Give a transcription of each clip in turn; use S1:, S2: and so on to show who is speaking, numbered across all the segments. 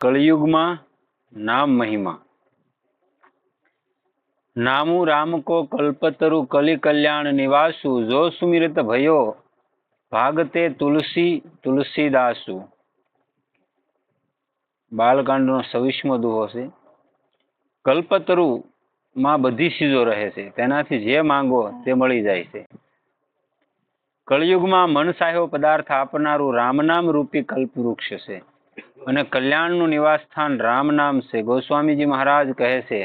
S1: કળિયુગમાં નામ મહિમા. નામુ રામ કો કલ્પતરુ કલિ કલ્યાણ નિવાસુ, જો સુમિરત ભયો ભાગતે તુલસી તુલસીદાસુ. બાલકાંડનો છવ્વીસમો દુહો છે. કલ્પતરુ માં બધી ચીજો રહે છે. તેનાથી જે માંગો તે મળી જાય છે. કળિયુગમાં મન સાહેબ પદાર્થ આપનારું રામનામ રૂપી કલ્પવૃક્ષ છે. અને કલ્યાણનું નિવાસ સ્થાન રામ નામ છે. ગોસ્વામીજી મહારાજ કહે છે,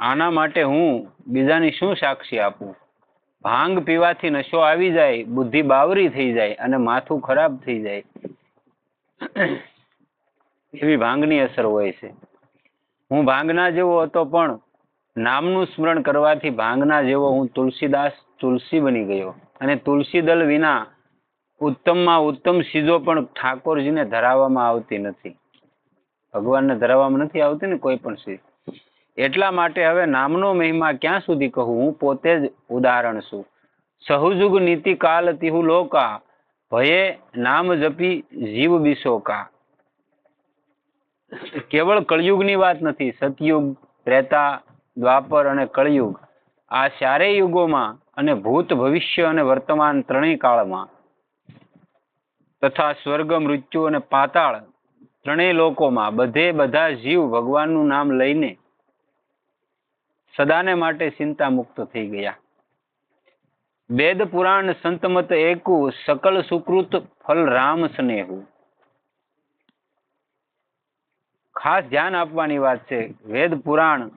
S1: આના માટે હું બીજાની શું સાક્ષી આપું? ભાંગ પીવાથી નશો આવી જાય, બુદ્ધિ બાવરી થઈ જાય અને માથું ખરાબ થઈ જાય. એવી ભાંગની અસર હોય છે. હું ભાંગના જેવો હતો પણ નામનું સ્મરણ કરવાથી ભાંગના જેવો હું તુલસીદાસ તુલસી બની ગયો અને તુલસીદલ વિના ઉત્તમમાં ઉત્તમ સીધો પણ ઠાકોરજીને ધરાવવામાં આવતી નથી. ભગવાનને ધરાવવામાં નથી આવતી ને કોઈ પણ સીધ એટલા માટે હવે નામનો મહિમા ક્યાં સુધી કહું? હું પોતે જ ઉદાહરણ છું. સહુજુગ નીતિ કાલ તિહુ લોકા, ભયે નામ જપી જીવ બિશોકા. કેવળ કળિયુગની વાત નથી, સતયુગ, ત્રેતા દ્વાપર અને કળિયુગ આ ચારેય યુગોમાં અને ભૂત ભવિષ્ય અને વર્તમાન ત્રણેય કાળમાં તથા સ્વર્ગ, મૃત્યુ અને પાતાળ ત્રણેય લોકોમાં બધે બધા જીવ ભગવાનનું નામ લઈને સદાને માટે ચિંતા મુક્ત થઈ ગયા. વેદ પુરાણ સંતમત એકુ સકલ સુકૃત ફલ રામ સ્નેહુ. ખાસ ધ્યાન આપવાની વાત છે. વેદ પુરાણ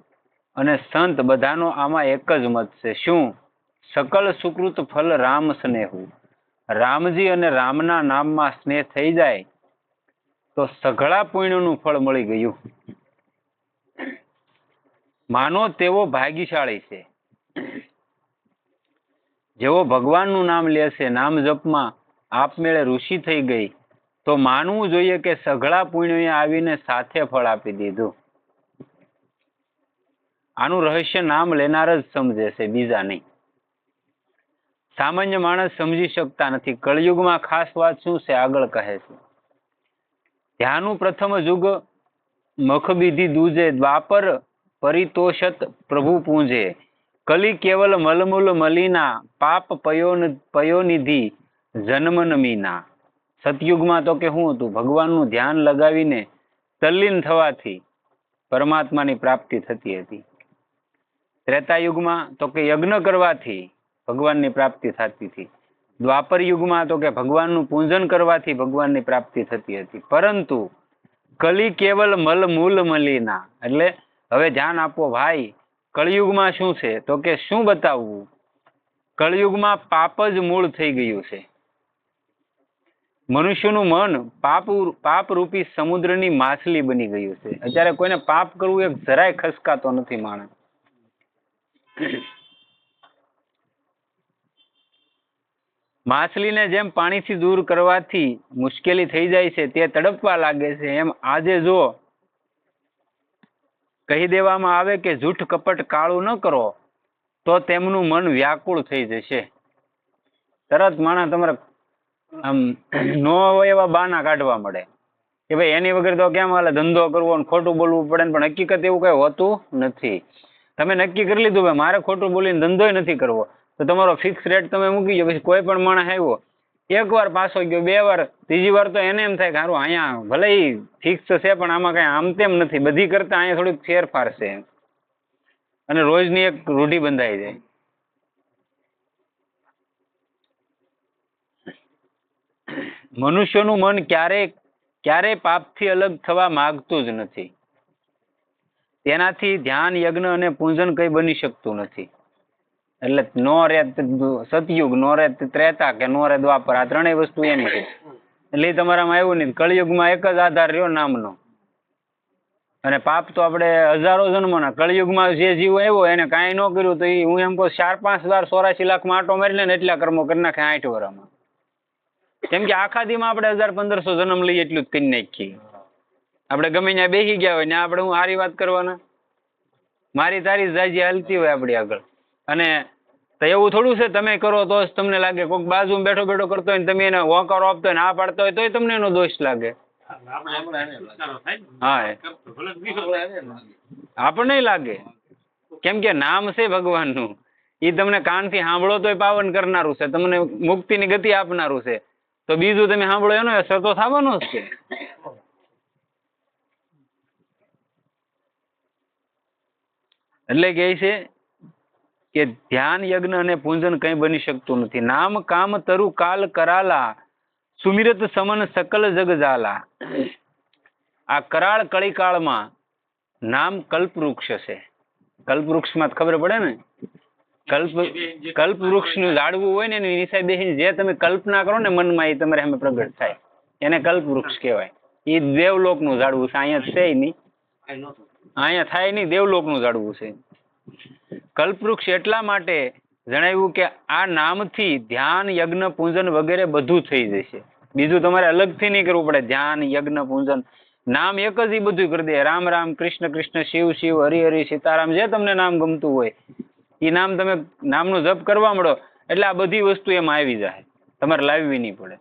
S1: અને સંત બધાનો આમાં એક જ મત છે. શું? સકલ સુકૃત ફલ રામ સ્નેહુ. રામજી અને રામના નામમાં સ્નેહ થઈ જાય તો સઘળા પુણ્યનું ફળ મળી ગયું. માનો તેવો ભાગ્યશાળી છે. જેવો ભગવાનનું નામ લેશે નામ જપમાં આપમેળે ઋષિ થઈ ગઈ, તો માનવું જોઈએ કે સઘળા પુણ્યોએ આવીને સાથે ફળ આપી દીધું. આનું રહસ્ય નામ લેનાર જ સમજે છે, બીજા નહીં. સામાન્ય માણસ સમજી શકતા નથી. કળયુગમાં ખાસ વાત શું છે, આગળ કહે છે. ધ્યાનું પ્રથમ યુગ મખબીધી દૂજે દ્વાપર પરિતોષત પ્રભુ પૂંજે. કલી કેવલ મલમૂલ મલીના, પાપ પયોન, પયોનિધિ જન્મન મીના. સતયુગમાં તો કે શું હતું, ભગવાનનું ધ્યાન લગાવીને તલ્લીન થવાથી પરમાત્માની પ્રાપ્તિ થતી હતી. ત્રેતા યુગમાં તો કે યજ્ઞ કરવાથી ભગવાનની પ્રાપ્તિ થતી હતી. દ્વાપર યુગમાં તો કે ભગવાનનું પૂજન કરવાથી ભગવાનની પ્રાપ્તિ થતી હતી. પરંતુ કલી કેવલ મલ મૂલ મલીના. એટલે હવે ધ્યાન આપો ભાઈ, કળિયુગમાં શું છે? તો કે શું બતાવવું? કળિયુગમાં પાપ જ મૂળ થઈ ગયું છે. મનુષ્યનું મન પાપ પાપ રૂપી સમુદ્રની માછલી બની ગયું છે. અત્યારે કોઈને પાપ કરવું એક જરાય ખસકાતો નથી માણસ. માછલીને જેમ પાણીથી દૂર કરવાથી મુશ્કેલી થઈ જાય છે, તે તડપવા લાગે છે. એમ આજે જો કહી દેવામાં આવે કે જૂઠ કપટ કાળું ન કરો, તો તેમનું મન વ્યાકુળ થઈ જશે. તરત માણસ તમારે આમ નો હોય એવા બાના કાઢવા મળે. કે ભાઈ એની વગર તો કેમ હાલે, ધંધો કરવો ખોટું બોલવું પડે પણ હકીકત એવું કઈ હોતું નથી. તમે નક્કી કરી લીધું ભાઈ, મારે ખોટું બોલીને ધંધોય નથી કરવો. તો તમારો ફિક્સ રેટ તમે મૂકી ગયો પછી કોઈ પણ માણસ આવ્યો, એક વાર પાછો ગયો, બે વાર, ત્રીજી વાર તો એને એમ થાય કે સારું અહીંયા ભલે ફિક્સ છે, પણ આમાં કઈ આમ તેમ નથી. બધી કરતા અહીંયા થોડીક ફેરફાર છે અને રોજની એક રૂઢી બંધાઈ જાય. મનુષ્યનું મન ક્યારેય ક્યારેય પાપથી અલગ થવા માગતું જ નથી. તેનાથી ધ્યાન, યજ્ઞ અને પૂંજન કઈ બની શકતું નથી. એટલે નો રે સતયુગ નો રે ત્રેતા કે નો રે દ્વાપર, આ ત્રણેય વસ્તુ એમ છે. એટલે તમારામાં આવ્યું નહીં કળિયુગમાં એક જ આધાર રહ્યો નામનો. અને પાપ તો આપણે હજારો જન્મના. કળિયુગમાં જે જીવ આવ્યો એને કાંઈ ન કર્યું તો એ હું એમ કહું ચાર, પાંચ હજાર ચોરાશી લાખમાં આટો મારી લે ને એટલા કર્મો કરી નાખે આઠ વર્ષમાં કેમ કે આખા દીમાં આપણે હજાર પંદરસો જન્મ લઈએ એટલું જ કરી નાખીએ. આપણે ગમે ત્યાં બેસી ગયા હોય ને આપણે હું સારી વાત કરવાના? મારી તારી જાજી હાલતી હોય આપણી આગળ. અને તો એવું થોડું છે, તમે કરો તો જ તમને લાગે. કોઈક બાજુ બેઠો બેઠો કરતો હોય તમે એને હોંકારો આપતો હોય ના પાડતો હોય તોય તમને એનો દોષ લાગે. હા આપણને લાગે. કેમ કે નામ છે ભગવાનનું. એ તમને કાનથી સાંભળો તોય પાવન કરનારું છે. તમને મુક્તિની ગતિ આપનારું છે. તો બીજું તમે સાંભળો એનો અસર તો થવાનો જ છે. એટલે કહે છે કે ધ્યાન, યજ્ઞ અને પૂંજન કંઈ બની શકતું નથી. નામ, કામ, તરુ, કાલ, કરાલા, સુમિરત, સમન, સકલ, જગ જાલા આ કરાળ કળીકાળમાં નામ કલ્પવૃક્ષ છે કલ્પવૃક્ષમાં માં ખબર પડે ને? કલ્પ, કલ્પવૃક્ષનું ઝાડવું હોય ને, એની બેસીને જે તમે કલ્પના કરો ને, મનમાં એ તમારે સામે પ્રગટ થાય. એને કલ્પવૃક્ષ કહેવાય. એ દેવલોકનું ઝાડવું છે, અહીંયા છે નહીં. અહીંયા થાય નહીં, દેવલોકનું ઝાડવું છે. કલ્પવૃક્ષ એટલા માટે જણાવ્યું કે આ નામથી ધ્યાન, યજ્ઞ, પૂજન વગેરે બધું થઈ જશે. બીજું તમારે અલગથી નહીં કરવું પડે, ધ્યાન, યજ્ઞ, પૂજન. નામ એક જ એ બધું કરી દે. રામ રામ, કૃષ્ણ કૃષ્ણ, શિવ શિવ, હરિ સીતારામ, જે તમને નામ ગમતું હોય એ નામ તમે નામનો જપ કરવા મળો એટલે આ બધી વસ્તુ એમાં આવી જાય. તમારે લાવવી નહીં પડે.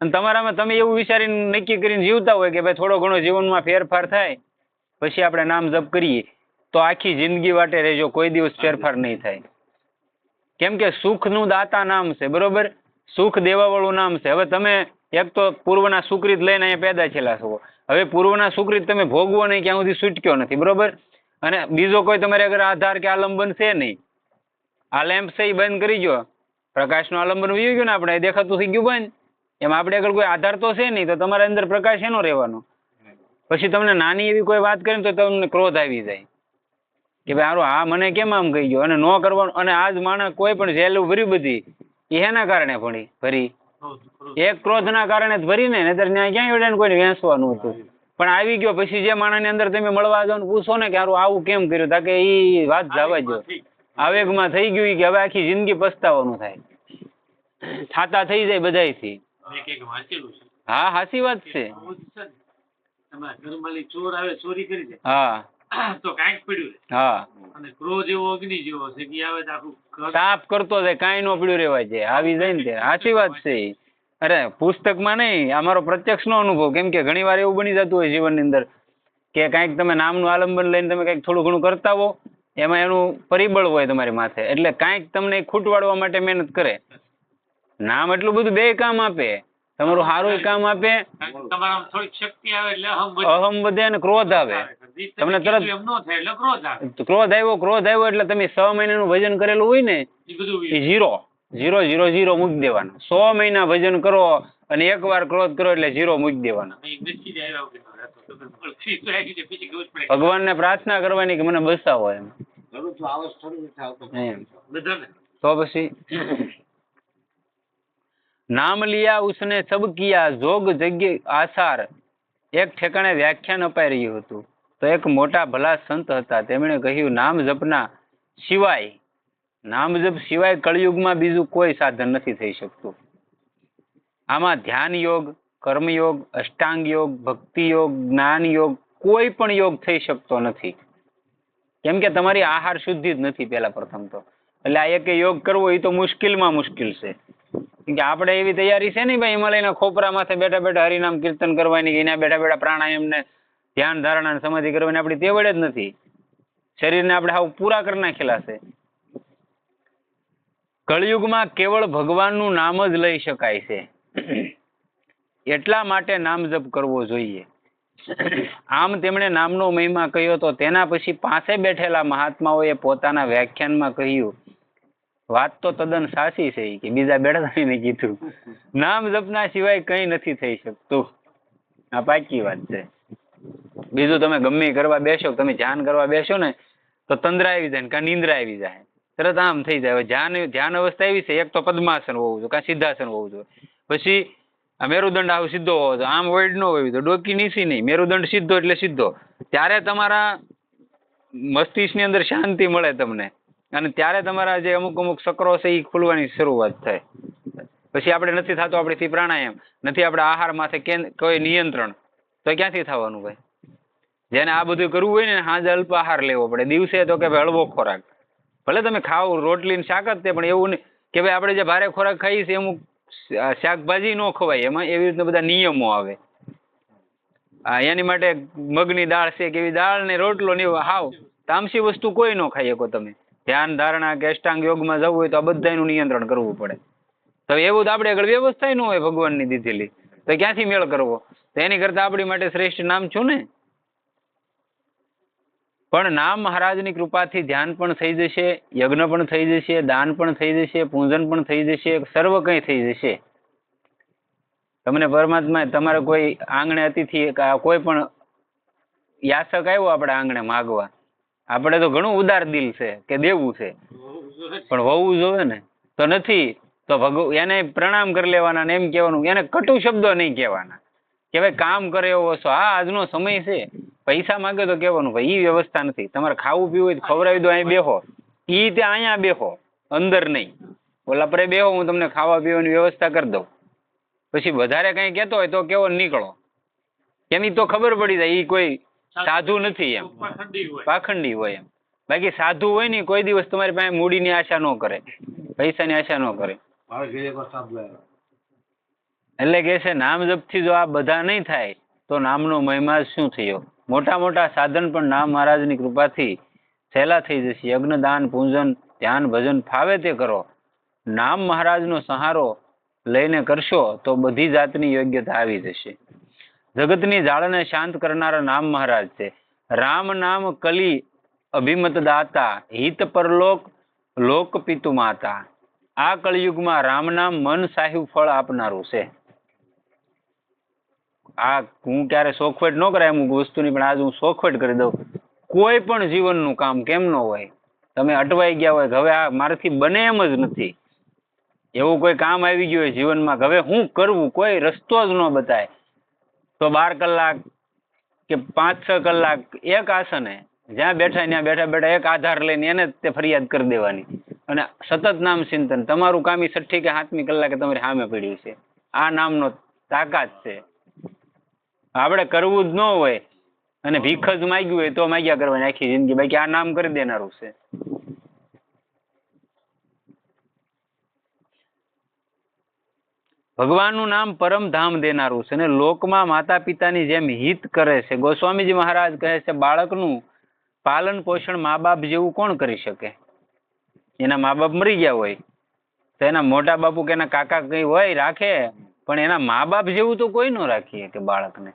S1: અને તમારામાં તમે એવું વિચારીને નક્કી કરીને જીવતા હોય કે ભાઈ થોડો ઘણો જીવનમાં ફેરફાર થાય પછી આપણે નામ જપ કરીએ, તો આખી જિંદગી માટે રહેજો, કોઈ દિવસ ફેરફાર નહીં થાય. કેમ કે સુખનું દાતા નામ છે, બરોબર? સુખ દેવાવાળું નામ છે. હવે તમે એક તો પૂર્વના સુકૃત લઈને અહીંયા પેદા થયેલા છો. હવે પૂર્વના સુકૃત તમે ભોગવો નહીં, ક્યાં સુધી છૂટક્યો નથી, બરોબર? અને બીજો કોઈ તમારે અગર આધાર કે આલંબન છે નહીં, આ લેમ્પ છે એ બંધ કરી જો પ્રકાશનું આલંબન વી ગયું ને આપણે દેખાતું થઈ ગયું બંધ. એમાં આપણે આગળ કોઈ આધાર તો છે નહીં, તો તમારા અંદર પ્રકાશ એનો રહેવાનો. પછી તમને નાની એવી કોઈ વાત કરીને તો તમને ક્રોધ આવી જાય. કે ભાઈ હારું આ મને કેમ આમ કહી ગયો? અને ન કરવાનું અને આજ માણસ કોઈ પણ જેલું ભરી બધી એ એના કારણે ભણી ભરી. એક ક્રોધના કારણે જ ભરી ને નહીતર ત્યાં ક્યાં કોઈ કોઈને વેંસવાનું હતું? પણ આવી ગયો પછી જે માણસની અંદર તમે મળવા જાઓ પૂછો ને કે હારું આવું કેમ કર્યું? તા કે ઈ વાત જવા આવેગ આવેગમાં થઈ ગયું કે હવે આખી જિંદગી પસ્તાવાનું થાય. થાતા થઈ જાય બધાયથી. હા હાચી વાત છે.
S2: જ ઘરમાં ચોર આવે ચોરી કરી દે.
S1: હા.
S2: તો કાંઈક પડ્યું
S1: હા.
S2: અને ક્રોધ એવો અગ્નિ જેવો છે કે આવે આખું
S1: સાફ કરતો જાય કાંઈ નો પડ્યું રેવાય છે આવી જાય ને સાચી વાત છે. અરે પુસ્તકમાં નહીં અમારો મારો પ્રત્યક્ષનો અનુભવ. કેમ કે ઘણી વાર એવું બની જતું હોય જીવનની અંદર કે કાંઈક તમે નામનું આલંબન લઈને તમે કંઈક થોડું ઘણું કરતા હો એમાં એનું પરિબળ હોય તમારી માથે. એટલે કાંઈક તમને ખૂટવાડવા માટે મહેનત કરે. નામ એટલું બધું બે કામ આપે. તમારું સારું કામ આપે.
S2: અહમ વધે.
S1: અને ક્રોધ આવે. તમને તરત-
S2: ક્રોધ
S1: આવ્યો ક્રોધ આવ્યો એટલે તમે છ મહિનાનું ભજન કરેલું હોય ને
S2: એ
S1: ઝીરો. ઝીરો ઝીરો ઝીરો મૂકી દેવાનો. સો મહિના ભજન કરો અને એકવાર ક્રોધ કરો એટલે ઝીરો મૂકી દેવાનો. ભગવાનને પ્રાર્થના કરવાની કે મને બસાવો એમ. એમ. તો પછી? નામ લિયા ઉસને સબ કિયા જોગ જગ્ય આસાર. એક ઠેકાણે વ્યાખ્યાન અપાઈ રહ્યું હતું. તો એક મોટા ભલા સંત હતા. તેમણે કહ્યું, નામ જપના સિવાય, નામ જપ સિવાય કળિયુગમાં બીજું કોઈ સાધન નથી થઈ શકતું. આમાં ધ્યાન યોગ કર્મયોગ અષ્ટાંગ યોગ, ભક્તિ યોગ, જ્ઞાન યોગ કોઈ પણ યોગ થઈ શકતો નથી. કેમ કે તમારી આહાર શુદ્ધિ જ નથી પેલા પ્રથમ તો. એટલે આ એક યોગ કરવો એ તો મુશ્કેલમાં મુશ્કેલ છે. કે આપણે એવી તૈયારી છે ને ભાઈ, હિમાલયના ખોપરા બેઠા બેઠા હરિનામ કીર્તન કરવાની એના બેઠા બેઠા પ્રાણાયામને ધ્યાન, ધારણા સમાધિ કરવાની આપણી તેવડ જ નથી. શરીરને આપણે હાવ પૂરા કરી નાખેલા છે. કળિયુગમાં કેવળ ભગવાનનું નામ જ લઈ શકાય છે. એટલા માટે નામ જપ કરવો જોઈએ. આમ તેમણે નામનો મહિમા કહ્યો તો તેના પછી પાસે બેઠેલા મહાત્માઓએ પોતાના વ્યાખ્યાનમાં કહ્યું વાત તો તદ્દન સાચી છે કે બીજા બેઠા કીધું. નામ જપના સિવાય કંઈ નથી થઈ શકતું. આ પાકી વાત છે. બીજું તમે ગમે કરવા બેસો તમે ધ્યાન કરવા બેસો ને તો તંદ્રા આવી જાય ને કાં નિંદ્રા આવી જાય. તરત આમ થઈ જાય. હવે ધ્યાન ધ્યાન અવસ્થા એવી છે એક તો પદ્માસન હોવું જોઈએ કાં સિદ્ધાસન હોવું જોઈએ. પછી આ મેરુદંડ આવું સીધો હોવો જોઈએ. આમ વૈડ ન હોવી તો ડોકી નીચી નહીં. મેરુદંડ સીધો એટલે સીધો. ત્યારે તમારા મસ્તિષ્કની અંદર શાંતિ મળે તમને. અને ત્યારે તમારા જે અમુક અમુક ચક્રો છે એ ખુલવાની શરૂઆત થાય. પછી આપણે નથી થતું આપણેથી પ્રાણાયામ, નથી આપણે આહાર માથે કે કોઈ નિયંત્રણ, તો ક્યાંથી થવાનું ભાઈ? જેને આ બધું કરવું હોય ને હાજ અલ્પ આહાર લેવો પડે. દિવસે તો કે ભાઈ હળવો ખોરાક. ભલે તમે ખાઓ, રોટલી ને શાક જ તે, પણ એવું નહીં કે ભાઈ આપણે જે ભારે ખોરાક ખાઈએ છીએ, અમુક શાકભાજી ન ખવાય. એમાં એવી રીતના બધા નિયમો આવે. એની માટે મગની દાળ છે કે એવી દાળ ને રોટલો ને હાવ તામસી વસ્તુ કોઈ ન ખાઈ શકો તમે. ધ્યાન ધારણા કે અષ્ટાંગ યોગમાં જવું હોય તો આ બધાનું નિયંત્રણ કરવું પડે. તો એવું તો આપણે આગળ વ્યવસ્થા ન હોય ભગવાનની દીધેલી. તો ક્યાંથી મેળ કરવો? તો એની કરતા આપણી માટે શ્રેષ્ઠ નામ છું ને? પણ નામ મહારાજની કૃપાથી ધ્યાન પણ થઈ જશે, યજ્ઞ પણ થઈ જશે, દાન પણ થઈ જશે, પૂજન પણ થઈ જશે, સર્વ કંઈ થઈ જશે. તમને પરમાત્મા તમારે કોઈ આંગણે અતિથિ કોઈ પણ યાસક આવ્યો આપણે આંગણે માગવા. આપણે તો ઘણું ઉદાર દિલ છે કે દેવું છે. પણ હોવું જોવે ને, તો નથી. તો ભગવ, એને પ્રણામ કરી લેવાના ને એમ કહેવાનું. એને કટુ શબ્દો નહીં કહેવાના. કે ભાઈ, કામ કરે એવો છો. હા આજનો સમય છે. પૈસા માંગે તો કહેવાનું. ભાઈ એ વ્યવસ્થા નથી. તમારે ખાવું પીવું હોય તો ખવડાવી દો, અહીં બેહો. ઈ તે અહીંયા બેહો, અંદર નહીં. ઓલા પરે બેહો, હું તમને ખાવા પીવાની વ્યવસ્થા કરી દઉં. પછી વધારે કંઈ કહેતો હોય તો કેવો નીકળો. ઈ તો ખબર પડી જાય. એ કોઈ સાધુ નથી એમ. પાખંડી હોય. એમ. બાકી સાધુ હોય ને કોઈ દિવસ તમારી પાસે મૂડીની આશા ન કરે. પૈસાની આશા ન કરે. એટલે કે છે નામ જપથી જો આ બધા નહીં થાય તો નામનો મહિમા શું થયો? મોટા મોટા સાધન પણ નામ મહારાજની કૃપાથી સહેલા થઈ જશે. યજ્ઞદાન પૂજન ધ્યાન ભજન ફાવે તે કરો. નામ મહારાજનો સહારો લઈને કરશો તો બધી જાતની યોગ્યતા આવી જશે. જગતની જાળને શાંત કરનારા નામ મહારાજ છે. રામ નામ કલી અભિમત દાતા હિત પરલોક લોક પિતુ માતા. આ કળિયુગમાં રામ નામ મન સાહિબ ફળ આપનારું છે. આ હું ક્યારે શોખવટ ન કરાય અમુક વસ્તુની પણ આજ હું શોખવટ કરી દઉં. કોઈ પણ જીવનનું કામ કેમ ન હોય? તમે અટવાઈ ગયા હોય, હવે આ મારાથી બને એમ જ નથી. એવું કોઈ કામ આવી ગયું હોય જીવનમાં, હવે હું કરવું? કોઈ રસ્તો જ ન બતાય. તો બાર કલાક કે પાંચ છ કલાક એક આસને, જ્યાં બેઠા ત્યાં બેઠા બેઠા એક આધાર લઈને એને તે ફરિયાદ કરી દેવાની. અને સતત નામ ચિંતન. તમારું કામ એ છઠ્ઠી કે સાતમી કલાકે તમારી સામે પડ્યું છે. આ નામનો તાકાત છે. આપણે કરવું જ ન હોય અને ભીખ જ માગ્યું હોય તો માગ્યા કરવાની આખી જિંદગી. બાકી આ નામ કરી દેનારું છે. ભગવાનનું નામ પરમ ધામ દેનારું છે અને લોકમાં માતા પિતાની જેમ હિત કરે છે. ગોસ્વામીજી મહારાજ કહે છે, બાળકનું પાલન પોષણ મા બાપ જેવું કોણ કરી શકે? એના મા બાપ મરી ગયા હોય. તો એના મોટા બાપુ કે એના કાકા કઈ હોય રાખે, પણ એના મા બાપ જેવું તો કોઈ ન રાખીએ કે બાળકને.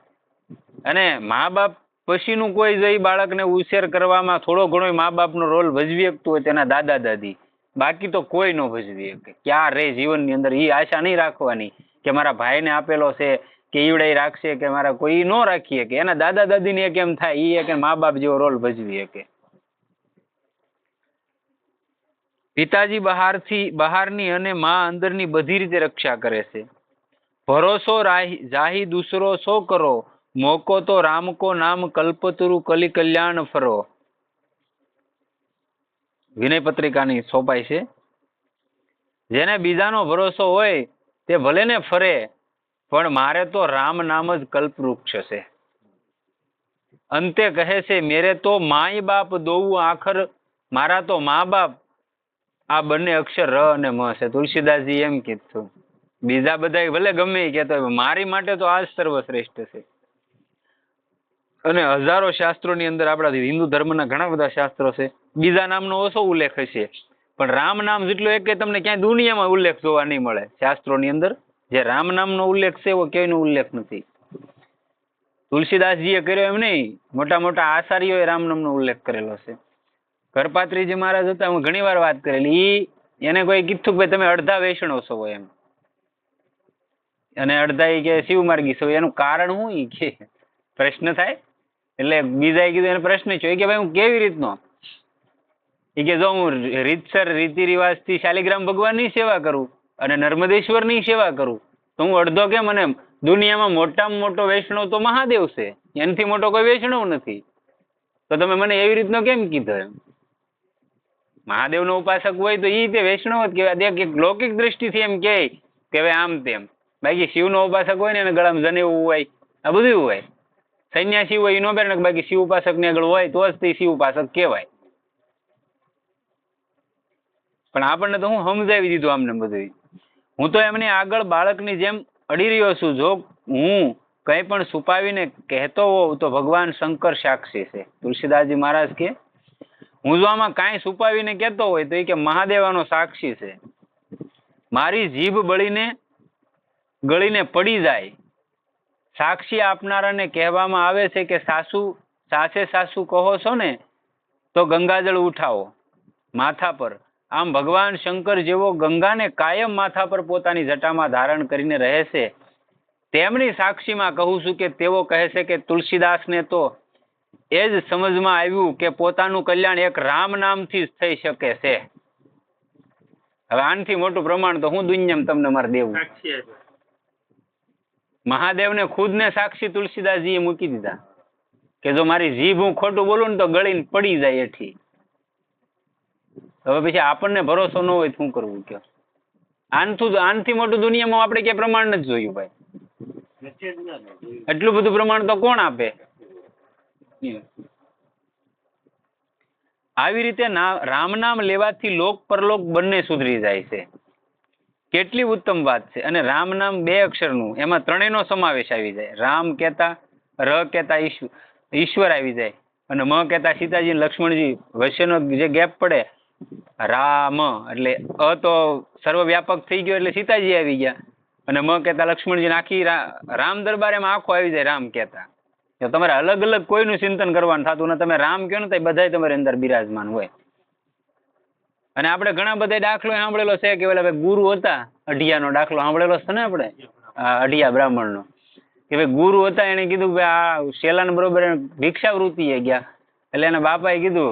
S1: અને મા બાપ પછીનું કોઈ જઈ બાળકને ઉછેર કરવામાં થોડો ઘણો મા બાપનો રોલ ભજવી શકતું હોય તેના દાદા દાદી બાકી તો કોઈ ન ભજવી. શકે ક્યાં રે જીવનની અંદર એ આશા નહીં રાખવાની કે મારા ભાઈને આપેલો છે, કે ઈવડે રાખશે, કે મારા કોઈ ન રાખીએ કે એના દાદા દાદીને એક એમ થાય એ એક મા બાપ જેવો રોલ ભજવી શકે. પિતાજી બહારથી, બહારની અને માં અંદરની બધી રીતે રક્ષા કરે છે. ભરોસો રાહી, જાહી દૂસરો સો કરો. મોકો તો રામકો નામ, કલ્પતરુ કલી કલ્યાણ ફરો. વિનય પત્રિકાની સોંપાય છે. જેને બીજાનો ભરોસો હોય તે ભલે ને ફરે, પણ મારે તો રામ નામ જ કલ્પવૃક્ષ છે અંતે કહે છે, મેરે તો માય બાપ દોવું આખર, મારા તો મા બાપ. આ બંને અક્ષર ર અને મ છે. તુલસીદાસજી એમ કીધું બીજા બધા ભલે ગમે કહેતો મારી માટે તો આ જ સર્વશ્રેષ્ઠ છે. અને હજારો શાસ્ત્રોની અંદર આપણા હિન્દુ ધર્મના ઘણા બધા શાસ્ત્રો છે, બીજા નામનો ઓછો ઉલ્લેખ હશે. પણ રામ નામ જેટલો એક કે તમને ક્યાંય દુનિયામાં ઉલ્લેખ જોવા નહીં મળે. શાસ્ત્રોની અંદર જે રામ નામનો ઉલ્લેખ છે એવો ક્યાંયનો ઉલ્લેખ નથી. તુલસીદાસજીએ કર્યો એમ નહીં, મોટા મોટા આચાર્યોએ રામ નામનો ઉલ્લેખ કરેલો છે. કરપાત્રીજી મહારાજ હતા હું ઘણી વાર વાત કરેલી. ઈ એને કોઈ કીધું કે ભાઈ તમે અડધા વૈષ્ણવ છો એમ. અને અડધા એ કે શિવ માર્ગી છો, એનું કારણ શું એ કે? પ્રશ્ન થાય? એટલે બીજાએ કીધું, એને પ્રશ્ન છે. કે, ભાઈ, હું કેવી રીતનો? એ કે, જો હું રીતસર રીતિ રિવાજથી શાલિગ્રામ ભગવાનની સેવા કરું અને નર્મદેશ્વરની સેવા કરું, તો હું અડધો કેમ અને દુનિયામાં મોટામાં મોટો વૈષ્ણવ તો મહાદેવ છે. એનાથી મોટો કોઈ વૈષ્ણવ નથી. તો તમે મને એવી રીતનો કેમ કીધો એમ? મહાદેવનો ઉપાસક હોય તો એ તે વૈષ્ણવ જ કહેવાય. દેખ, એક લૌકિક દ્રષ્ટિથી એમ કહે કે ભાઈ આમ તેમ. બાકી શિવનો ઉપાસક હોય ને, એને ગળામાં જનેવું હોય, આ બધું હોય. સંન્યાસી હોય એ નો પહેરે બાકી શિવ ઉપાસક ને આગળ હોય તો જ તે શિવ ઉપાસક કહેવાય. પણ આપણને તો હું સમજાવી દીધું આમને બધું હું તો એમની આગળ બાળકની જેમ અડી રહ્યો છું. જો હું કંઈ પણ છુપાવીને કહેતો હોઉં તો ભગવાન શંકર સાક્ષી છે. તુલસીદાસજી મહારાજ કે, હું જો આમાં કાંઈ છુપાવીને કહેતો હોય તો એ કે મહાદેવાનો સાક્ષી છે. મારી જીભ બળીને ગળીને પડી જાય. સાક્ષી આપનારાને કહેવામાં આવે છે કે સાસુ, સાસે સાસુ કહો છો ને, તો ગંગાજળ ઉઠાવો માથા પર. આમ ભગવાન શંકર જેવો ગંગાને કાયમ માથા પર પોતાની જટામાં ધારણ કરીને રહે તેમની સાક્ષીમાં કહું છું કે તેઓ કહે છે કે તુલસીદાસને તો એ જ સમજમાં આવ્યું કે પોતાનું કલ્યાણ એક રામ નામથી જ થઈ શકે છે. હવે આનથી મોટું પ્રમાણ તો હું દુનિયામાં તમને મારે દેવું. મહાદેવને ખુદને સાક્ષી તુલસીદાસજીએ મૂકી દીધા કે જો મારી જીભ હું ખોટું બોલું ને તો ગળીને પડી જાય એથી હવે પછી આપણને ભરોસો ન હોય શું કરવું કયો? આનથી આનથી મોટું દુનિયામાં આપણે ક્યાંય પ્રમાણ નથી જોયું ભાઈ.
S2: જ.
S1: એટલું બધું પ્રમાણ તો કોણ આપે? આવી રીતે રામ નામ લેવાથી લોક પરલોક બંને સુધરી જાય છે. કેટલી ઉત્તમ વાત છે. અને રામ નામ બે અક્ષરનું, એમાં ત્રણેયનો સમાવેશ આવી જાય. રામ કહેતા, ર કહેતા ઈશ્વર આવી જાય. અને મ કહેતા સીતાજી લક્ષ્મણજી વચ્ચેનો જે ગેપ પડે, રામ, એટલે અ તો સર્વવ્યાપક થઈ ગયો એટલે સીતાજી આવી ગયા. અને મ કહેતા લક્ષ્મણજી આખી રામ દરબાર એમાં આખો આવી જાય રામ કહેતા. તો તમારે અલગ અલગ કોઈનું ચિંતન કરવાનું થતું ને તમે રામ કહો ને તો બધાય તમારી અંદર બિરાજમાન હોય. અને આપણે ઘણા બધા દાખલો સાંભળેલો છે કે ભાઈ ગુરુ હતા અઢિયાનો દાખલો સાંભળેલો છે ને આપણે? અઢિયા બ્રાહ્મણનો. કે ભાઈ ગુરુ હતા એને કીધું કે આ શેલાને બરોબર ભિક્ષાવૃત્તિએ ગયા. એટલે એના બાપાએ કીધું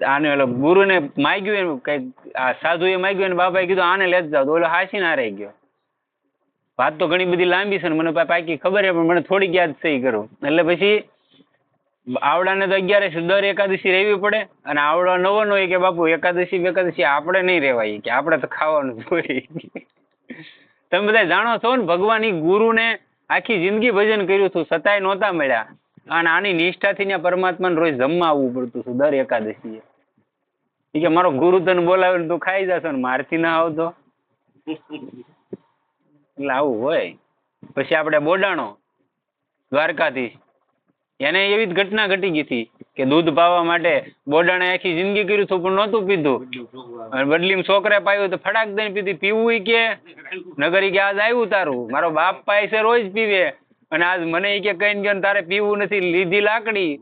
S1: આને ઓલો ગુરુને માગ્યું એનું કંઈક આ સાધુએ માગ્યું અને બાપાએ કીધું આને લેતા જાવ તો ઓલો હાસીને હારાઈ ગયો. વાત તો ઘણી બધી લાંબી છે ને મને પાકી ખબર છે પણ મને થોડીક યાદ થઈ કરું. એટલે પછી આવડાને તો અગિયારસ દર એકાદશી રહેવી પડે. અને આવડા નવો નો કે બાપુ, એકાદશી એકાદશી આપણે નહીં રહેવાય કે આપણે તો ખાવાનું જોઈએ તમે બધા જાણો છો ને ભગવાન ઈ ગુરુને આખી જિંદગી ભજન કર્યું હતું, સતાય નહોતા મળ્યા. અને આની નિષ્ઠાથી ત્યાં પરમાત્માને રોજ જમવા આવવું પડતું હતું, દર એકાદશીએ. એ કે મારો ગુરુ તને બોલાવે ને તું ખાઈ જશો ને મારથી ના આવતો. એટલે આવું હોય. પછી આપણે બોડાણો, દ્વારકાધીશ. એને એવી જ ઘટના ઘટી ગઈ હતી કે દૂધ પાવા માટે બોડાણે આખી જિંદગી કર્યું હતું પણ નહોતું પીધું.
S2: બધું.
S1: બદલીમાં છોકરે પાયું તો ફટાક દઈને પીધી. પીવું કે? નગરી કે આજ આવ્યું તારું. મારો બાપ પાય છે રોજ પીવે. અને આજ મને કે કઈ ગયો તારે પીવું નથી. લીધી લાકડી.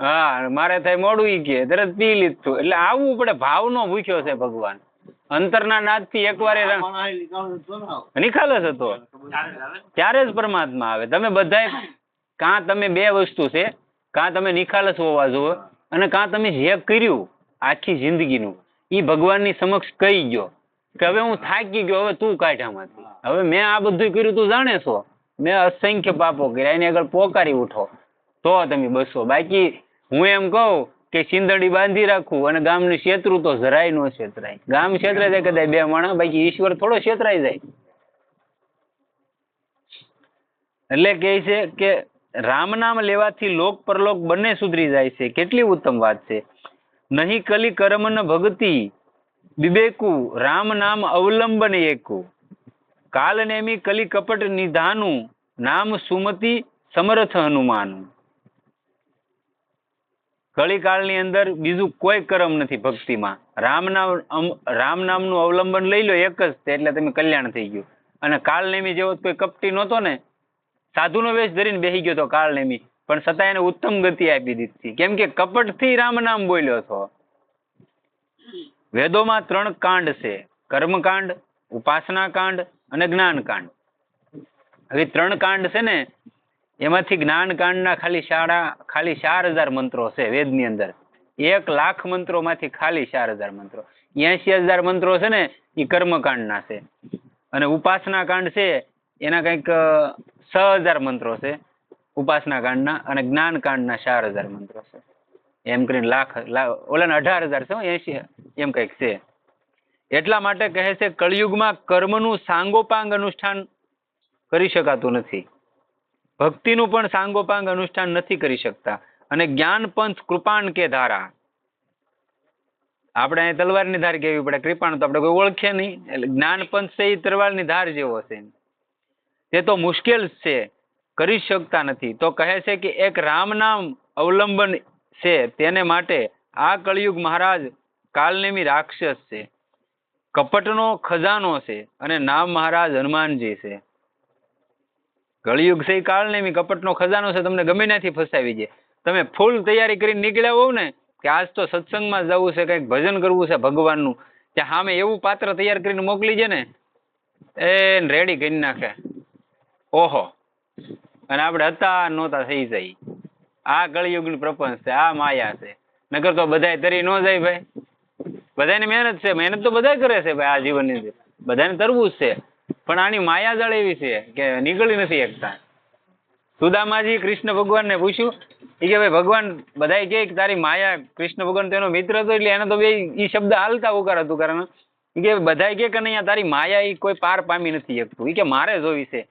S1: હા મારે થાય મોડું ઈ કે. તરત પી લીધું. એટલે આવું પડે. ભાવનો ભૂખ્યો છે ભગવાન. અંતરના નાદથી એકવાર નિખાલસ હતો.
S2: ત્યારે
S1: જ પરમાત્મા આવે. તમે બધાય કાં તમે બે વસ્તુ છે, કાં તમે નિખાલસ હોવા જુઓ અને કાં તમે જે કર્યું આખી જિંદગીનું એ ભગવાનની સમક્ષ કહી ગયો. કે હવે હું થાકી ગયો, હવે તું કાઢ આમાંથી હવે મેં આ બધું કર્યું, તું જાણે છો? મેં અસંખ્ય પાપો કર્યા, એની આગળ પોકારી ઉઠો. તો તમે બસો. બાકી હું એમ કહું કે સિંદડી બાંધી રાખું અને ગામનું છેતરું તો જરાય નો છેતરાય. ગામ છેતરાય જાય કદાચ બે માણસ, બાકી ઈશ્વર થોડો છેતરાઈ જાય. એટલે કહે છે કે રામ નામ લેવાથી લોક પરલોક બંને સુધરી જાય છે. કેટલી ઉત્તમ વાત છે. નહીં કલી કર્મ ન ભક્તિ બિબેકુ રામ નામ અવલંબન એકુ. કાલ નેમી કલી કપટ નિધાનું, નામ સુમતિ સમર્થ હનુમાનું. કળીકાળની અંદર બીજું કોઈ કર્મ નથી ભક્તિમાં. રામ નામ રામ નામનું અવલંબન લઈ લો એક જ, એટલે તમે કલ્યાણ થઈ ગયું. અને કાલનેમી જેવો કોઈ કપટી નહોતો ને સાધુનો વેશ ધરીને બેસી ગયો તો કાળનેમી પણ છતાં એને ઉત્તમ ગતિ આપી દીધી. કેમ કે કપટથી રામ નામ બોલ્યો હતો. વેદોમાં ત્રણ કાંડ છે. કર્મકાંડ ઉપાસના કાંડ અને જ્ઞાનકાંડ. હવે ત્રણ કાંડ છે ને, એમાંથી જ્ઞાનકાંડના ખાલી શાળા, ખાલી ચાર હજાર મંત્રો છે વેદની અંદર. એક લાખ મંત્રોમાંથી ખાલી ચાર હજાર મંત્રો. એસી હજાર મંત્રો છે ને, એ કર્મકાંડના છે. અને ઉપાસના કાંડ છે, એના કંઈક છ હજાર મંત્રો છે. ઉપાસના કાંડના અને જ્ઞાન કાંડના ચાર હજાર મંત્રો છે. એમ કરીને લાખ ઓલા અઢાર હજાર છે એસી એમ કંઈક છે. એટલા માટે કહે છે, કળિયુગમાં કર્મનું સાંગોપાંગ અનુષ્ઠાન કરી શકાતું નથી. ભક્તિનું પણ સાંગોપાંગ અનુષ્ઠાન નથી કરી શકતા. અને જ્ઞાન પંથ કૃપાણ કે ધારા. આપણે અહીં તલવારની ધાર કહેવી પડે? કૃપાણ તો આપણે કોઈ ઓળખે નહીં. એટલે જ્ઞાન પંથ છે એ તલવારની ધાર જેવો છે. તે તો મુશ્કેલ છે, કરી શકતા નથી. તો કહે છે કે એક રામ નામ અવલંબન છે, તેને માટે આ કળિયુગ મહારાજ કાલનેમી રાક્ષસ છે. કપટનો ખજાનો છે અને નામ મહારાજ હનુમાનજી છે. કળિયુગ છે એ કાળનેમી કપટનો ખજાનો છે, તમને ગમે ત્યાંથી ફસાવી દે. તમે ફૂલ તૈયારી કરીને નીકળ્યા હોવ ને, કે આજ તો સત્સંગમાં જવું છે, કંઈક ભજન કરવું છે ભગવાનનું, ત્યાં સામે એવું પાત્ર તૈયાર કરીને મોકલી છે ને એ રેડી કરી નાખે. ઓહો. અને આપણે હતા નહોતા થઈ જાય. આ કળિયુગનું પ્રપંચ છે, આ માયા છે. નકર તો બધાય તરી ન જાય ભાઈ. બધાને મહેનત છે, મહેનત તો બધા કરે છે ભાઈ આ જીવનની અંદર. બધાને તરવું છે. પણ આની માયાજાળ એવી છે કે નીકળી નથી એકતા સુદામાજી કૃષ્ણ ભગવાનને પૂછ્યું એ કે ભાઈ, ભગવાન કહે કે તારી માયા કૃષ્ણ ભગવાન તેનો મિત્ર હતો એટલે એને તો બે એ શબ્દ હાલતા ઉકાર હતું કારણ. કે બધાય કે કે નહીં તારી માયા એ કોઈ પાર પામી નથી શકતું. એ કે મારે જોવી છે.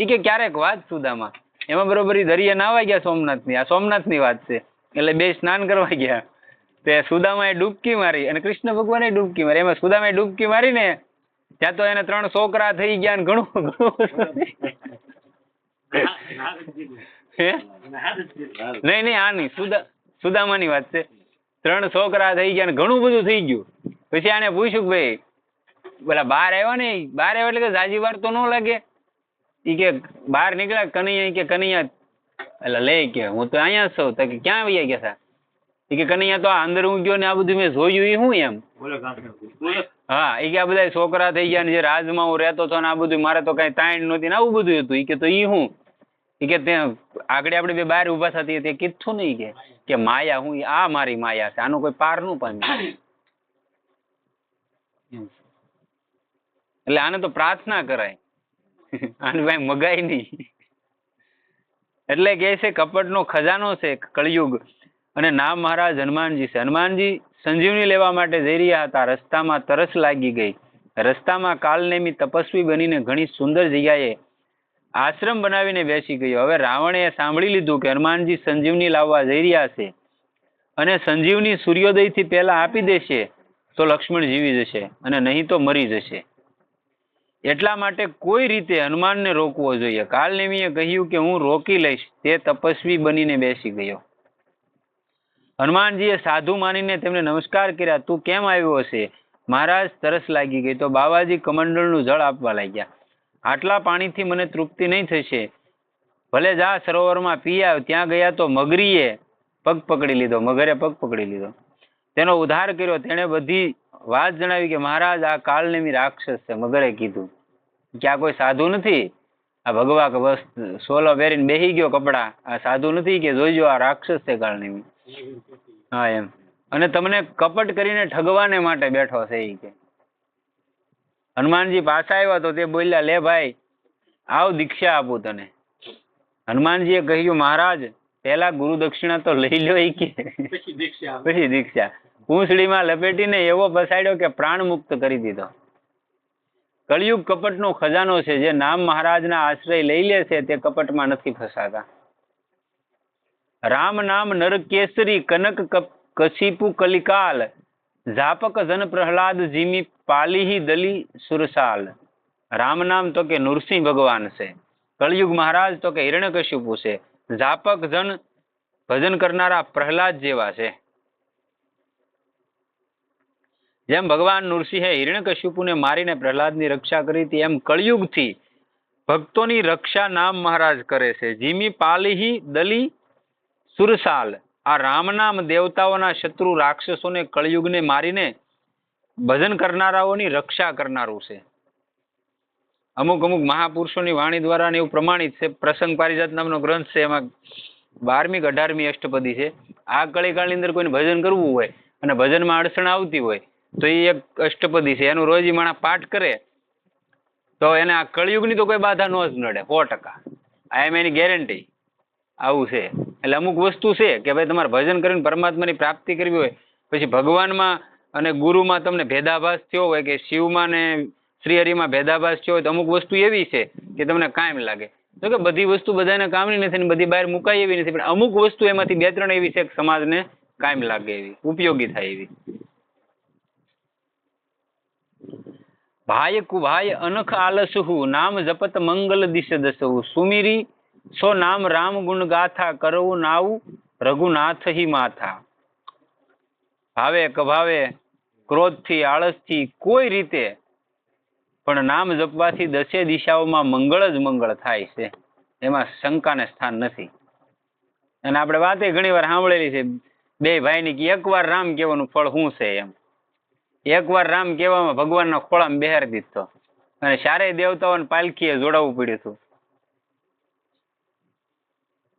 S1: ઈ કે ક્યારેક વાત સુદામા. એમાં બરોબર એ દરિયા નાવા ગયા સોમનાથની. આ સોમનાથની વાત છે. એટલે બે સ્નાન કરવા ગયા. તે સુદામાએ ડૂબકી મારી અને કૃષ્ણ ભગવાને ડૂબકી મારી. એમાં સુદામાએ ડૂબકી મારી ને ત્યાં તો એને ત્રણ છોકરા થઈ ગયા ને ઘણું નહીં નહીં, આ નહીં. સુદા સુદામાની વાત છે. ત્રણ છોકરા થઈ ગયા ને ઘણું બધું થઈ ગયું. પછી આને પૂછ્યું ભાઈ, પેલા બહાર આવ્યા ને બહાર આવ્યા એટલે કે જાજી વાર તો ન લાગે? ઈ કે બહાર નીકળ્યા કનૈયા કે કનૈયા. એટલે લે કે હું તો અહીંયા છો. તો કે ક્યાં આવી ગયા સા ઈ કે કનૈયા તો આ અંદર હું ગયો ને આ બધું મેં જોયું એ હું એમ? હા એ કે આ બધા છોકરા થઈ ગયા ને જે રાજમાં હું રહેતો હતો ને આ બધું મારે તો કઈ તાણ નહોતી ને આવું બધું હતું. ઈ કે તો ઈ હું. ઈ કે તે આગળ આપણે બે બહાર ઊભા થતી તે કીધું નહીં કે કે માયા હું આ મારી માયા છે. આનો કોઈ પારનું પામ્યું એટલે આને તો પ્રાર્થના કરાય. આને ભાઈ મગાય નહીં. એટલે કે છે, કપટનો ખજાનો છે કળિયુગ. અને નામ મહારાજ હનુમાનજી છે. હનુમાનજી સંજીવની લેવા માટે જઈ રહ્યા હતા. રસ્તામાં તરસ લાગી ગઈ. રસ્તામાં કાલનેમી તપસ્વી બનીને ઘણી સુંદર જગ્યાએ આશ્રમ બનાવીને બેસી ગયો. હવે રાવણે સાંભળી લીધું કે હનુમાનજી સંજીવની લાવવા જઈ રહ્યા છે. અને સંજીવની સૂર્યોદયથી પહેલા આપી દેશે તો લક્ષ્મણ જીવી જશે અને નહીં તો મરી જશે. એટલા માટે કોઈ રીતે હનુમાનને રોકવો જોઈએ? કાલનેમીએ કહ્યું કે હું રોકી લઈશ, તે તપસ્વી બનીને બેસી ગયો. હનુમાનજીએ સાધુ માનીને તેમને નમસ્કાર કર્યા, તું કેમ આવ્યો હશે? મહારાજ, તરસ લાગી ગઈ. તો બાવાજી કમંડળનું જળ આપવા લાગ્યા. આટલા પાણીથી મને તૃપ્તિ નહીં થશે. ભલે જા, સરોવરમાં પી આવ. ત્યાં ગયા તો મગરીએ પગ પકડી લીધો, મગરે પગ પકડી લીધો. તેનો ઉદ્ધાર કર્યો. તેણે બધી વાત જણાવી કે મહારાજ આ કાળનેમી રાક્ષસ છે મગરે કીધું. કે આ કોઈ સાધુ નથી? આ ભગવા કે બસ સોલો પહેરીને બેહી ગયો કપડા. આ સાધુ નથી કે જોઈજો આ રાક્ષસ છે કાળનેમી હા એમ. અને તમને કપટ કરીને ઠગવાને માટે બેઠો છે એ કે. હનુમાનજી પાછા આવ્યા તો તે બોલ્યા લે ભાઈ આવ દીક્ષા આપું તને. હનુમાનજીએ કહ્યું મહારાજ પહેલા ગુરુ દક્ષિણા તો લઈ લો કે.
S2: પછી દીક્ષા
S1: પછી દીક્ષા. પૂંછડીમાં લપેટીને એવો ફસાડ્યો કે પ્રાણ મુક્ત કરી દીધો. કળિયુગ કપટનો ખજાનો છે, જે નામ મહારાજના આશ્રય લઈ લે તે કપટમાં નથી ફસાતા. રામ નામ નરકેસરી કનક કશીપુ કલિકાલ, ઝાપક જન પ્રહલાદ જીમી પાલીહી દલી સુરસાલ. રામ નામ તો કે નૃસિંહ ભગવાન છે. કળિયુગ મહારાજ તો કે હિરણ્યકશિપુ છે. ઝાપક જન ભજન કરનારા પ્રહલાદ જેવા છે. જેમ ભગવાન નૃસિંહે હિરણ્યકશ્યપુને મારીને પ્રહલાદની રક્ષા કરી હતી, એમ કળિયુગથી ભક્તોની રક્ષા નામ મહારાજ કરે છે. જીમી પાલીહી દલી સુરસાલ. આ રામનામ દેવતાઓના શત્રુ રાક્ષસોને કળિયુગને મારીને ભજન કરનારાઓની રક્ષા કરનારું છે. અમુક અમુક મહાપુરુષોની વાણી દ્વારા એવું પ્રમાણિત છે. પ્રસંગ પારિજાત નામનો ગ્રંથ છે. એમાં બારમી કે અઢારમી અષ્ટપદી છે. આ કળીકાળની અંદર કોઈને ભજન કરવું હોય અને ભજનમાં અડચણ આવતી હોય તો એ એક અષ્ટપદી છે. એનું રોજ માણસ પાઠ કરે. તો એને આ કળિયુગની તો કોઈ બાધા ન જ નડે, સો ટકા. આ એમ એની ગેરંટી આવું છે. એટલે અમુક વસ્તુ છે કે ભાઈ તમારે ભજન કરીને પરમાત્માની પ્રાપ્તિ કરવી હોય, પછી ભગવાનમાં અને ગુરુમાં તમને ભેદાભાસ થયો હોય કે શિવમાં ને શ્રીહરિમાં ભેદાભાસ થયો હોય તો અમુક વસ્તુ એવી છે કે તમને કાયમ લાગે. તો કે બધી વસ્તુ બધાને કામની નથી ને બધી બહાર મુકાય એવી નથી, પણ અમુક વસ્તુ એમાંથી બે ત્રણ એવી છે કે સમાજને કાયમ લાગે એવી, ઉપયોગી થાય એવી. ભાય કુભાય અનખ આલસહુ, નામ જપત મંગલ દિશ દસહુ. સુમિરી, સો નામ રામ ગુણ ગાથા કરવું નાવું રઘુનાથ હિ માથા. ભાવે કભાવે ક્રોધથી, આળસથી, કોઈ રીતે પણ નામ જપવાથી દસે દિશાઓમાં મંગળ જ મંગળ થાય છે. એમાં શંકાને સ્થાન નથી. અને આપણે વાતે ઘણી વાર સાંભળેલી છે, બે ભાઈની કે એકવાર રામ કહેવાનું ફળ શું છે એમ. એકવાર રામ કહેવામાં ભગવાનના ખોળામાં બેહારી દીધો. અને ચારેય દેવતાઓને પાલખીએ જોડાવવું પડ્યું હતું.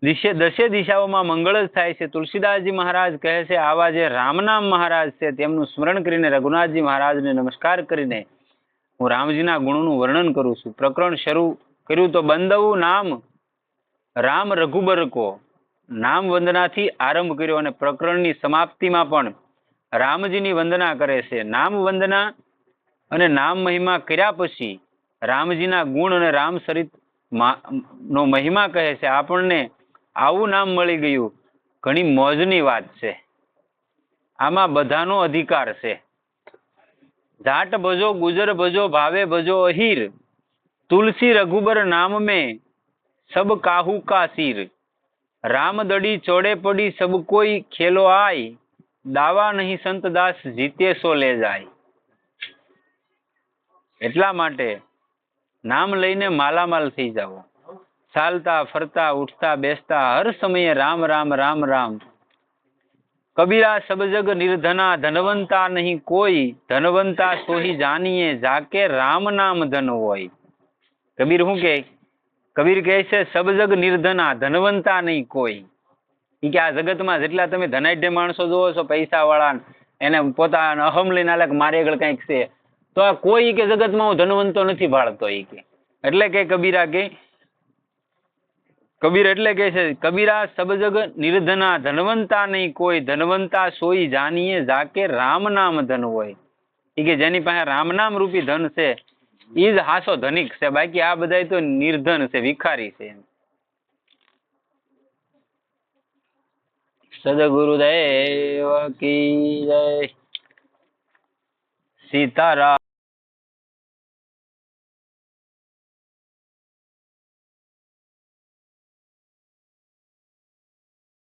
S1: દિશે દશે દિશાઓમાં મંગળ જ થાય છે. તુલસીદાસજી મહારાજ કહે છે, આવા જે રામનામ મહારાજ છે, તેમનું સ્મરણ કરીને રઘુનાથજી મહારાજને નમસ્કાર કરીને હું રામજીના ગુણોનું વર્ણન કરું છું. પ્રકરણ શરૂ કર્યું તો બંદવું નામ રામ રઘુબરકો નામ વંદનાથી આરંભ કર્યો અને પ્રકરણની સમાપ્તિમાં પણ રામજીની વંદના કરે છે. નામ વંદના અને નામ મહિમા કર્યા પછી રામજીના ગુણ અને રામચરિત નો મહિમા કહે છે. આપણને આવું નામ મળી ગયું. ઘણી મોજની વાત છે. આમાં બધાનો અધિકાર છે. જાટ ભજો, ગુજર ભજો, ભાવે ભજો, અહીર. તુલસી રઘુબર નામ મે સબ કાહુ કા રામદડી ચોડે પડી સબ કોઈ ખેલો આય. દાવા નહીં સંતદાસ જીતે સો લે જાય. એટલા માટે નામ લઈને માલામાલ થઈ જાઓ. ચાલતા, ફરતા, ઉઠતા, બેસતા, હર સમયે રામ રામ રામ રામ. કબીરા સબજગ નિર્ધના, ધનવંતા નહીં કોઈ. ધનવંતા સોહી જાનીએ, જાકે રામ નામ ધન હોય. કબીર શું કે કબીર કહે છે, સબજગ નિર્ધના, ધનવંતા નહીં કોઈ. કે આ જગતમાં જેટલા તમે ધનાઢ્ય માણસો જોવો છો પૈસા વાળા એને પોતાના અહમ લઈને આલે કે આગળ કંઈક છે, તો આ કોઈ કે જગતમાં હું ધનવંતો નથી ભાળતો એ કે. એટલે કે કબીરા કે, કબીર એટલે કે છે, કબીરા સબ જગ નિર્ધના ધનવંતા નહીં કોઈ, ધનવંતા સોઈ જાનીએ જાકે રામ નામ ધન હોય. એ કે જેની પાસે રામ નામ રૂપી ધન છે, ઈ જ હાસો ધનિક છે, બાકી આ બધા તો નિર્ધન છે, ભિખારી છે સદગુરુદેવ કી જય. સીતારામ.